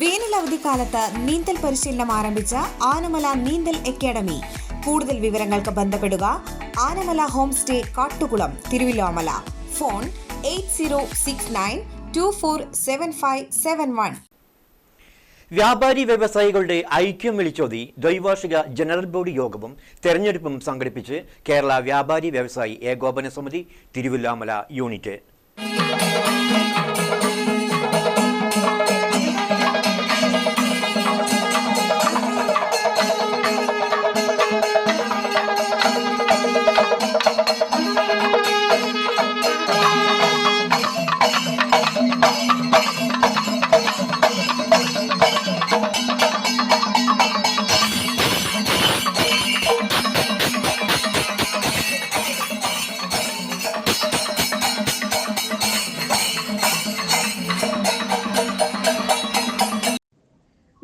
വേനൽ അവധിക്കാലത്ത് നീന്തൽ പരിശീലനം ആരംഭിച്ച ആനമല നീന്തൽ അക്കാദമി. കൂടുതൽ വിവരങ്ങൾക്ക് ബന്ധപ്പെടുക Anamala home stay Kattukulam Thiruvilwamala. Phone eight zero six nine two four seven five seven one. വ്യാപാരി വ്യവസായികളുടെ ഐക്യം വിളിച്ചോതി ദ്വൈവാർഷിക ജനറൽ ബോഡി യോഗവും തെരഞ്ഞെടുപ്പും സംഘടിപ്പിച്ച് കേരള വ്യാപാരി വ്യവസായി ഏകോപന സമിതി തിരുവല്ലാമല യൂണിറ്റ്.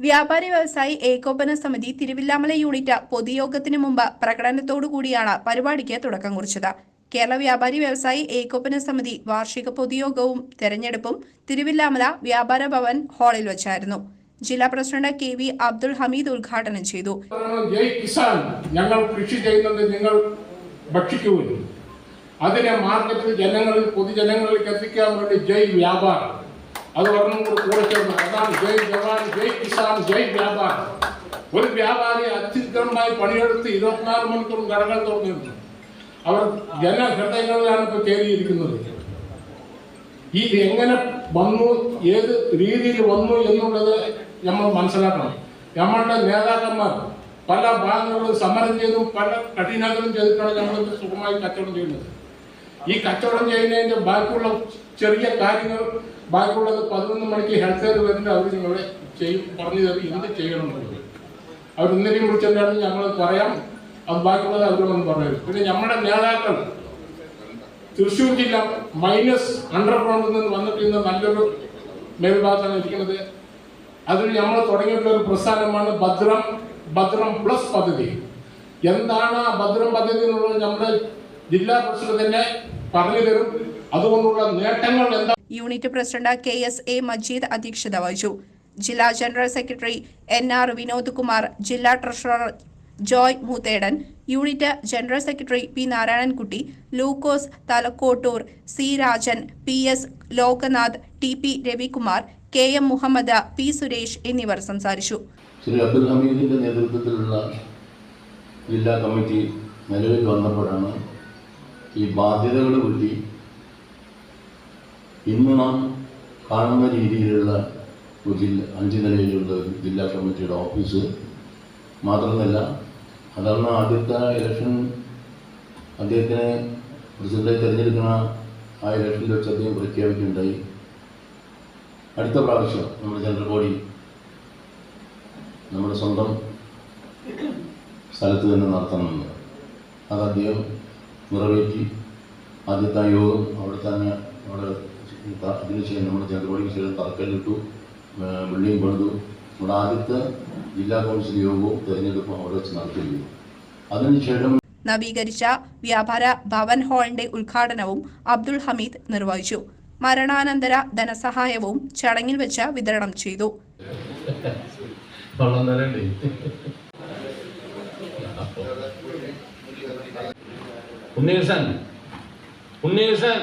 വ്യാപാരി വ്യവസായി ഏകോപന സമിതി തിരുവില്ലാമല യൂണിറ്റ് പൊതുയോഗത്തിന് മുമ്പ് പ്രകടനത്തോടുകൂടിയാണ് പരിപാടിക്ക് തുടക്കം കുറിച്ചത്. കേരള വ്യാപാരി വ്യവസായി ഏകോപന സമിതി വാർഷിക പൊതുയോഗവും തെരഞ്ഞെടുപ്പും തിരുവില്ലാമല വ്യാപാര ഭവൻ ഹാളിൽ വെച്ചായിരുന്നു. ജില്ലാ president K V Abdul Hameed ഉദ്ഘാടനം ചെയ്തു. ഞങ്ങൾ കൃഷി ചെയ്യുന്നത് നിങ്ങൾ ഭക്ഷിക്കുമല്ലോ അതിനെ മാർക്കറ്റിൽ ജനങ്ങളിൽ പൊതുജനങ്ങളിലേക്ക് എത്തിക്കാൻ വേണ്ടി ജയ് വ്യാപാരം. അത് ഒരെണ്ണം കൂടെ ചേർന്ന് അതാണ് ജയ് ജവാൻ ജയ് കിസാൻ ജയ് വ്യാപാരം. ഒരു വ്യാപാരി അത്യുഗ്രമായി പണിയെടുത്ത് ഇരുപത്തിനാല് മണിക്കൂർ കടകൾ തുറന്നിരുന്നു. അവർ ജനഹൃദയങ്ങളിലാണ് ഇപ്പോൾ കയറിയിരിക്കുന്നത്. ഈ എങ്ങനെ വന്നു ഏത് രീതിയിൽ വന്നു എന്നുള്ളത് നമ്മൾ മനസ്സിലാക്കണം. നമ്മളുടെ നേതാക്കന്മാർ പല ഭാഗങ്ങളിലും സമരം ചെയ്തും പല കഠിനാഗ്രഹം ചെയ്തിട്ടാണ് നമ്മൾ സുഖമായി കച്ചവടം ചെയ്യുന്നത്. ഈ കച്ചവടം ചെയ്യുന്നതിന്റെ ബാക്കിയുള്ള ചെറിയ കാര്യങ്ങൾ ബാക്കിയുള്ളത് പതിനൊന്ന് മണിക്ക് ഹെൽത്ത് കെയർ വരുന്നുണ്ട്. അവർ നിങ്ങളെ ചെയ്യും പറഞ്ഞു തരും. എന്ത് ചെയ്യണം എന്നുള്ളത് അവർ ഇന്നലെയും വിളിച്ചെന്താണെന്ന് ഞങ്ങൾ പറയാം. അത് ബാക്കിയുള്ളത് അവരോടൊന്നും തരും. പിന്നെ നമ്മുടെ നേതാക്കൾ തൃശ്ശൂർ ജില്ല മൈനസ് അണ്ടർഗ്രൗണ്ടിൽ നിന്ന് വന്നിട്ട് ഇന്ന് നല്ലൊരു മേൽഭാഗത്താണ് ഇരിക്കുന്നത്. അതിൽ നമ്മൾ തുടങ്ങിയിട്ടുള്ള ഒരു പ്രസ്ഥാനമാണ് ഭദ്രം. ഭദ്രം പ്ലസ് പദ്ധതി. എന്താണ് ആ ഭദ്രം പദ്ധതി എന്നുള്ളത് നമ്മുടെ ജില്ലാ പ്രസിഡന്റ് തന്നെ പറഞ്ഞു തരും. അതുകൊണ്ടുള്ള നേട്ടങ്ങൾ എന്താ unit president K S A Majeed അധ്യക്ഷത വഹിച്ചു. ജില്ലാ general secretary N R Vinod Kumar ജില്ലാ treasurer Joy Moothedan unit general secretary P Narayanankutty Lukose Thalakottoor C Rajan P S Lokanath T P Ravikumar K M Muhammad P Suresh എന്നിവർ സംസാരിച്ചു. ശ്രീ അബ്ദുൽ ഹമീദിന്റെ നേതൃത്വത്തിലുള്ള ജില്ലാ committee നിലവിൽ വന്നപ്പോഴാണ് ഈ ബാധ്യതകൾ കൂട്ടി ഇന്ന് നാം കാണുന്ന രീതിയിലുള്ള ജില്ല അഞ്ച് നിലയിലുള്ള ജില്ലാ കമ്മിറ്റിയുടെ ഓഫീസ് മാത്രമല്ല അതാണ് ആദ്യത്തെ ഇലക്ഷൻ അദ്ദേഹത്തിനെ പ്രസിഡന്റായി തിരഞ്ഞെടുക്കുന്ന ആ ഇലക്ഷനിൽ വെച്ച് അദ്ദേഹം പ്രഖ്യാപിക്കുകയുണ്ടായി. അടുത്ത പ്രാവശ്യം നമ്മുടെ ജനറൽ ബോഡി നമ്മുടെ സ്വന്തം സ്ഥലത്ത് തന്നെ നടത്തണമെന്ന് അത് അദ്ദേഹം നിറവേറ്റി ആദ്യത്തെ യോഗം അവിടെ തന്നെ അവിടെ അതിനുശേഷം നമ്മുടെ ജനറൽ ചെയ്ത് തറക്കല്ലിട്ടു ബിൽഡിംഗ് പണിതു. നമ്മുടെ ആദ്യത്തെ ജില്ലാ കൗൺസിൽ യോഗവും തെരഞ്ഞെടുപ്പും അവിടെ വെച്ച് നടത്തുകയും അതിനുശേഷം നവീകരിച്ച വ്യാപാര ഭവൻ ഹാളിന്റെ ഉദ്ഘാടനവും അബ്ദുൾ ഹമീദ് നിർവഹിച്ചു. മരണാനന്തര ധനസഹായവും ചടങ്ങിൽ വെച്ച് വിതരണം ചെയ്തു. Unnikrishnan Unnikrishnan.